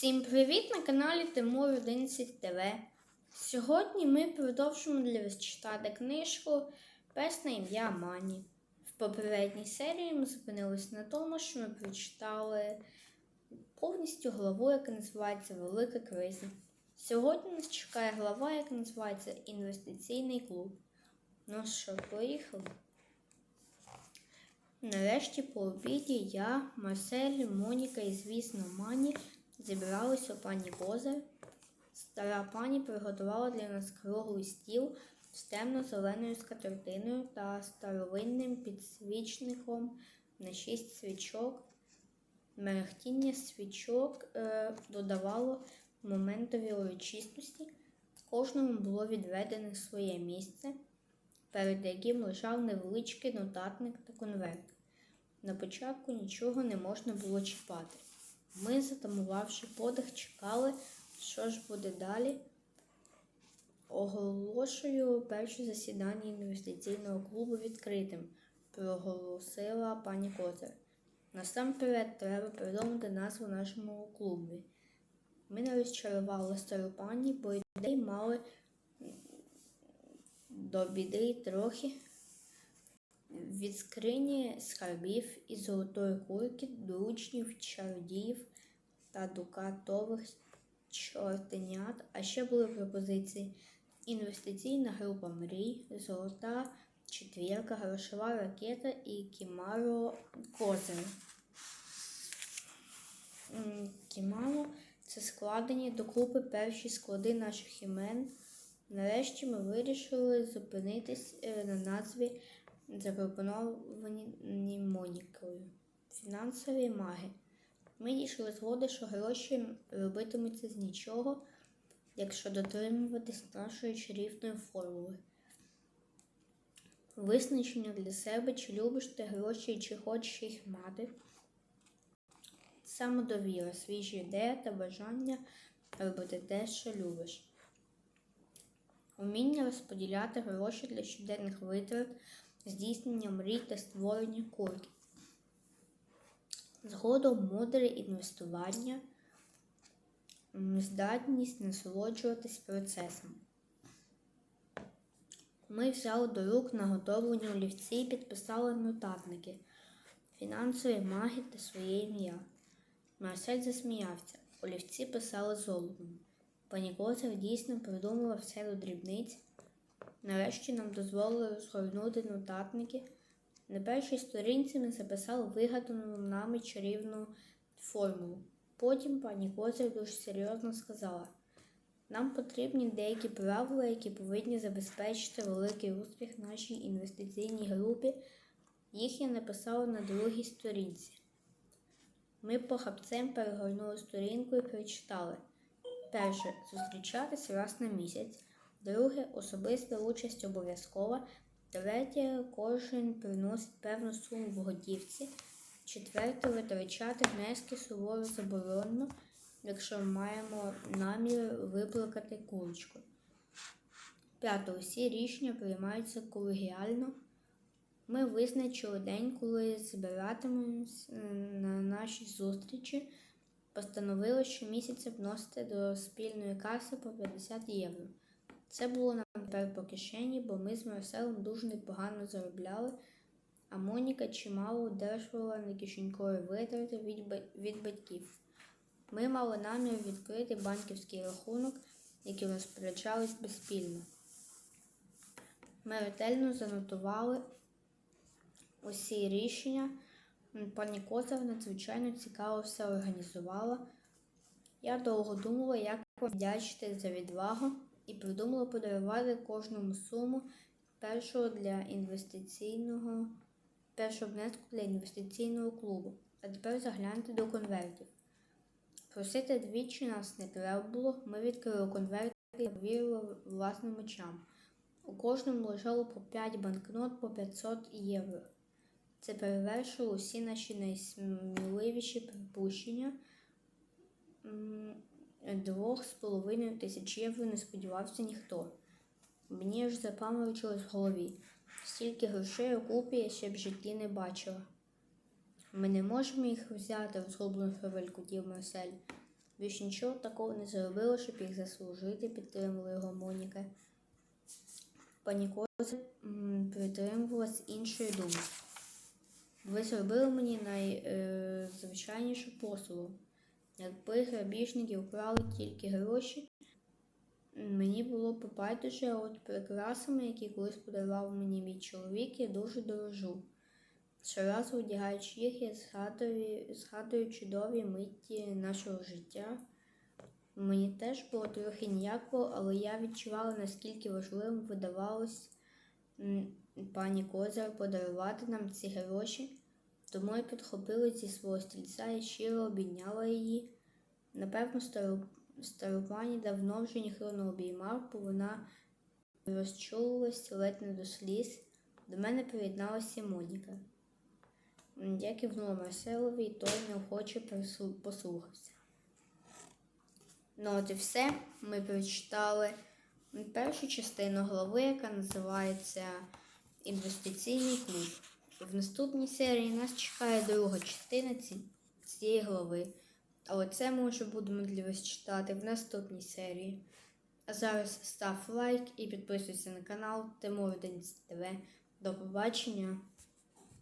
Всім привіт на каналі Тимур 11 ТВ. Сьогодні ми продовжимо для вас читати книжку Пес на ім'я Мані. В попередній серії ми зупинилися на тому, що ми прочитали повністю главу, яка називається Велика криза. Сьогодні нас чекає глава, яка називається Інвестиційний клуб. Ну що, поїхали? Нарешті по обіді я, Марсель, Моніка і, звісно, Мані зібрались у пані Козир. Стара пані приготувала для нас круглий стіл з темно-зеленою скатертиною та старовинним підсвічником на шість свічок. Мерехтіння свічок е, додавало моментові урочистості. Кожному було відведене своє місце, перед яким лежав невеличкий нотатник та конверт. На початку нічого не можна було чіпати. Ми, затамувавши подих, чекали, що ж буде далі. Оголошую перше засідання інвестиційного клубу відкритим, проголосила пані Козир. Насамперед треба придумати назву нашому клубу. Ми не розчарували стару пані, бо ідеї мали до біди трохи від скрині скарбів і золотої курки до учнів, чародіїв та дукатових чортенят, а ще були пропозиції інвестиційна група мрій, золота четвірка, грошова ракета і Кімаро Козир. Кімаро це складені докупи перші склади наших імен. Нарешті ми вирішили зупинитись е, на назві запропоновані Монікою. Фінансові маги. Ми дійшли згоди, що гроші робитимуться з нічого, якщо дотримуватись нашої чарівної формули. Визначення для себе, чи любиш ти гроші, чи хочеш їх мати. Самодовіра, свіжі ідеї та бажання робити те, що любиш. Уміння розподіляти гроші для щоденних витрат, здійснення мрій та створення курки. Згодом мудре інвестування, здатність насолоджуватись процесом. Ми взяли до рук наготовлені олівці і підписали нотатники, фінансові маги та своє ім'я. Марсель засміявся. Олівці писали золотом. Пані Козир дійсно придумала все до дрібниць. Нарешті нам дозволили розгорнути нотатники. На першій сторінці ми записали вигадану нами чарівну формулу. Потім пані Козир дуже серйозно сказала: нам потрібні деякі правила, які повинні забезпечити великий успіх нашій інвестиційній групі. Їх я написала на другій сторінці. Ми похапцем перегорнули сторінку і прочитали. Перше зустрічатись раз на місяць. Друге особиста участь обов'язкова. Третє кожен приносить певну суму в готівці. Четверте витрачати внески суворо заборонено, якщо маємо намір виплакати курочку. П'яте. Усі рішення приймаються колегіально. Ми визначили день, коли збиратимемось на наші зустрічі. Постановили щомісяця вносити до спільної каси по 50 євро. Це було нам тепер по кишені, бо ми з Марселом дуже непогано заробляли, а Моніка чимало одержувала на кишенькові витрати від, від батьків. Ми мали намір відкрити банківський рахунок, яким розпоряджались безспільно. Ми ретельно занотували усі рішення. Пані Козар надзвичайно цікаво все організувала. Я довго думала, як вам вдячити за відвагу, і придумала подарувати кожному суму першого для інвестиційного, першого внеску для інвестиційного клубу. А тепер загляньте до конвертів. Просити двічі нас не треба було. Ми відкрили конверти і повірили власним очам. У кожному лежало по 5 банкнот по 500 євро. Це перевершило усі наші найсміливіші припущення. М, Двох з половиною тисяч євро не сподівався ніхто. Мені аж запаморочилось в голові. Стільки грошей у купі я ще в житті не бачила. Ми не можемо їх взяти, розгублено провелькотів Марсель. більш нічого такого не зробила, щоб їх заслужити, підтримала його Моніка. Пані Коза м, притримувалась іншої думки. Ви зробили мені найзвичайнішу послугу. Якби грабіжники вкрали тільки гроші, мені було б байдуже, от прикрасами, які колись подарував мені мій чоловік, я дуже дорожу. Щоразу одягаючи їх, я згадую, згадую чудові миті нашого життя. Мені теж було трохи ніяково, але я відчувала, наскільки важливим видавалось пані Козар подарувати нам ці гроші. Тому я підхопила зі свого стільця і щиро обійняла її. Напевно, стару, стару пані давно вже ніхто не обіймав, бо вона розчулилась ледь не до сліз. До мене приєдналася Моніка. Я кивнула Марселові, і той неохоче послухався. Ну, от і все. Ми прочитали першу частину глави, яка називається Інвестиційний клуб. В наступній серії нас чекає друга частина ці- цієї глави. Але це ми вже будемо для вас читати в наступній серії. А зараз став лайк і підписуйся на канал Тимур Денис ТВ. До побачення!